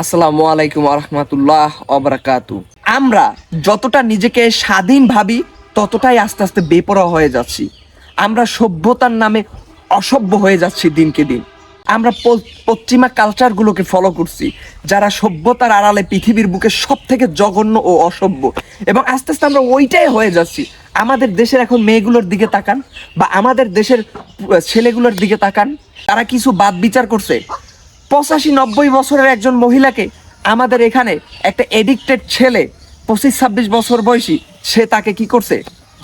আসসালামু আলাইকুম রহমতুল্লাহ অবরাকাতু আমরা যতটা নিজেকে স্বাধীন ভাবি, ততটাই আস্তে আস্তে বেপরোয়া হয়ে যাচ্ছি। আমরা সভ্যতার নামে অসভ্য হয়ে যাচ্ছি দিনকে দিন। আমরা পশ্চিমা কালচারগুলোকে ফলো করছি, যারা সভ্যতার আড়ালে পৃথিবীর বুকে সব থেকে জঘন্য ও অসভ্য। এবং আস্তে আস্তে আমরা ওইটাই হয়ে যাচ্ছি। আমাদের দেশের এখন মেয়েগুলোর দিকে তাকান, বা আমাদের দেশের ছেলেগুলোর দিকে তাকান, তারা কিছু বাদ বিচার করছে। পঁচাশি নব্বই বছরের একজন মহিলাকে আমাদের এখানে একটা এডিক্টেড ছেলে পঁচিশ ছাব্বিশ বছর বয়সী, সে তাকে কি করছে?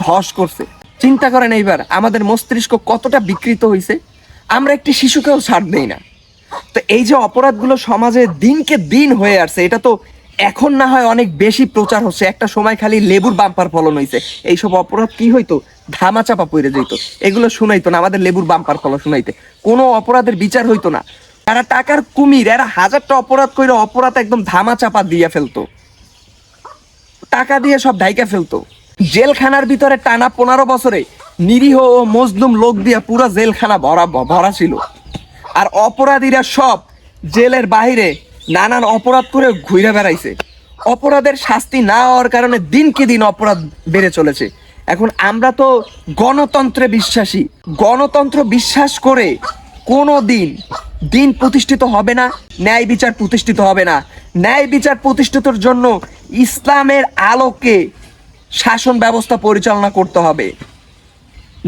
ধস করছে। চিন্তা করেন এইবার, আমাদের মস্তিষ্ক কতটা বিকৃত হয়েছে আমরা একটি শিশুকেও ছাড় দেই না। তো এই যে অপরাধগুলো সমাজে দিনকে দিন হয়ে আসছে, এটা তো এখন না হয় অনেক বেশি প্রচার হচ্ছে। একটা সময় খালি লেবুর বাম্পার ফলন হয়েছে এইসব অপরাধ কি হইতো? ধামাচাপা পড়ে যেত। এগুলো শুনাইতো না, আমাদের লেবুর বাম্পার ফলন শুনাইতে। কোনো অপরাধের বিচার হইতো না। এরা টাকার কুমির, এরা হাজারটা অপরাধ করে অপরাধ একদম ধামা চাপা দিয়ে ফেলতো। টাকা দিয়ে সব ঢাইকা ফেলতো। জেলখানার ভিতরে টানা পনেরো বছরে নিরীহ ও মজলুম লোক দিয়ে পুরো জেলখানা ভরা ভরা ছিল। আর অপরাধীরা সব জেলের বাইরে নানান অপরাধ করে ঘুরে বেড়াইছে। অপরাধের শাস্তি না হওয়ার কারণে দিনকে দিন অপরাধ বেড়ে চলেছে। এখন আমরা তো গণতন্ত্রে বিশ্বাসী। গণতন্ত্র বিশ্বাস করে কোনো দিন দিন প্রতিষ্ঠিত হবে না, ন্যায় বিচার প্রতিষ্ঠিত হবে না। ন্যায় বিচার প্রতিষ্ঠিতর জন্য ইসলামের আলোকে শাসন ব্যবস্থা পরিচালনা করতে হবে।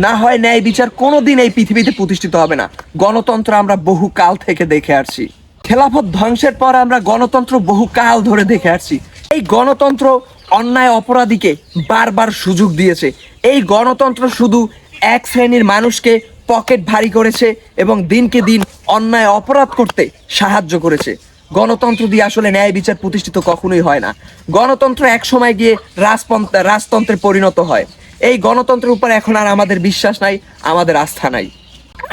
না হয় ন্যায় বিচার কোনোদিন এই পৃথিবীতে প্রতিষ্ঠিত হবে না। গণতন্ত্র আমরা বহু কাল থেকে দেখে আসছি। খেলাফত ধ্বংসের পর আমরা গণতন্ত্র বহু কাল ধরে দেখে আসছি। এই গণতন্ত্র অন্যায় অপরাধীকে বারবার সুযোগ দিয়েছে। এই গণতন্ত্র শুধু এক শ্রেণির মানুষকে পকেট ভারী করেছে এবং দিনকে দিন অন্যায়, অপরাধ করতে সাহায্য করেছে। গণতন্ত্র দিয়ে আসলে ন্যায় বিচার প্রতিষ্ঠিত কখনোই হয় না। গণতন্ত্র এক সময় গিয়ে রাজপন্থ রাজতন্ত্রে পরিণত হয়। এই গণতন্ত্রের উপর এখন আর আমাদের বিশ্বাস নাই, আমাদের আস্থা নাই।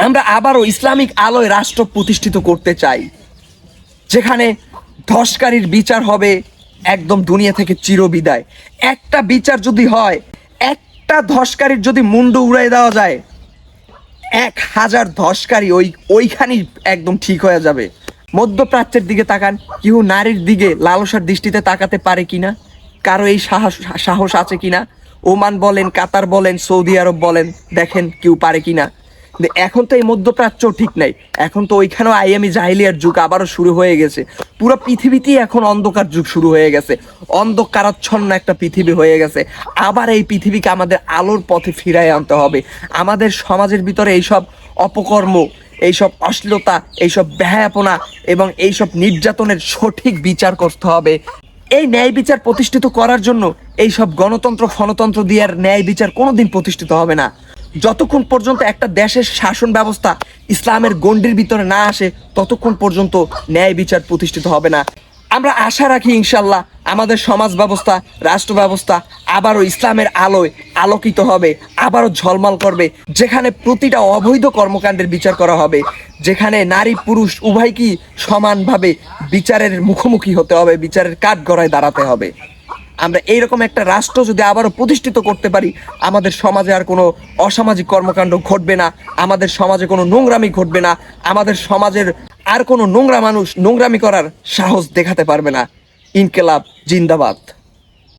আমরা আবারও ইসলামিক আলোয় রাষ্ট্র প্রতিষ্ঠিত করতে চাই, যেখানে ধসকারীর বিচার হবে একদম দুনিয়া থেকে চিরবিদায়। একটা বিচার যদি হয়, একটা ধসকারীর যদি মুন্ডু উড়াই দেওয়া যায় এক হাজার ধসকারী ওই ওইখানেই একদম ঠিক হয়ে যাবে। মধ্যপ্রাচ্যের দিকে তাকান, কেউ নারীর দিকে লালসার দৃষ্টিতে তাকাতে পারে কিনা? কারও এই সাহস সাহস আছে কিনা? ওমান বলেন, কাতার বলেন, সৌদি আরব বলেন, দেখেন কেউ পারে কিনা? এখন তো এই মধ্যপ্রাচ্য ঠিক নাই। এখন তো ওইখানেও আইএমই জাহিলিয়ার যুগ আবারও শুরু হয়ে গেছে। পুরো পৃথিবীতেই এখন অন্ধকার যুগ শুরু হয়ে গেছে। অন্ধকারাচ্ছন্ন একটা পৃথিবী হয়ে গেছে। আবার এই পৃথিবীকে আমাদের আলোর পথে ফিরায় আনতে হবে। আমাদের সমাজের ভিতরে এইসব অপকর্ম, এইসব অশ্লীলতা, এইসব ব্যয়াপনা এবং এইসব নির্যাতনের সঠিক বিচার করতে হবে। এই ন্যায় বিচার প্রতিষ্ঠিত করার জন্য এইসব গণতন্ত্র ফনতন্ত্র দিয়ে আর ন্যায় বিচার কোনোদিন প্রতিষ্ঠিত হবে না। যতক্ষণ পর্যন্ত একটা দেশের শাসন ব্যবস্থা ইসলামের গণ্ডির ভিতরে না আসে, ততক্ষণ পর্যন্ত ন্যায় বিচার প্রতিষ্ঠিত হবে না। আমরা আশা রাখি ইনশাল্লাহ আমাদের সমাজ ব্যবস্থা, রাষ্ট্র ব্যবস্থা আবারও ইসলামের আলোয় আলোকিত হবে, আবারও ঝলমল করবে, যেখানে প্রতিটা অবৈধ কর্মকাণ্ডের বিচার করা হবে, যেখানে নারী পুরুষ উভয়কেই সমানভাবে বিচারের মুখোমুখি হতে হবে, বিচারের কাঠ গড়ায় দাঁড়াতে হবে। আমরা এইরকম একটা রাষ্ট্র যদি আবারও প্রতিষ্ঠিত করতে পারি, আমাদের সমাজে আর কোনো অসামাজিক কর্মকাণ্ড ঘটবে না, আমাদের সমাজে কোনো নোংরামি ঘটবে না, আমাদের সমাজের আর কোনো নোংরা মানুষ নোংরামি করার সাহস দেখাতে পারবে না। ইনকেলাব, জিন্দাবাদ।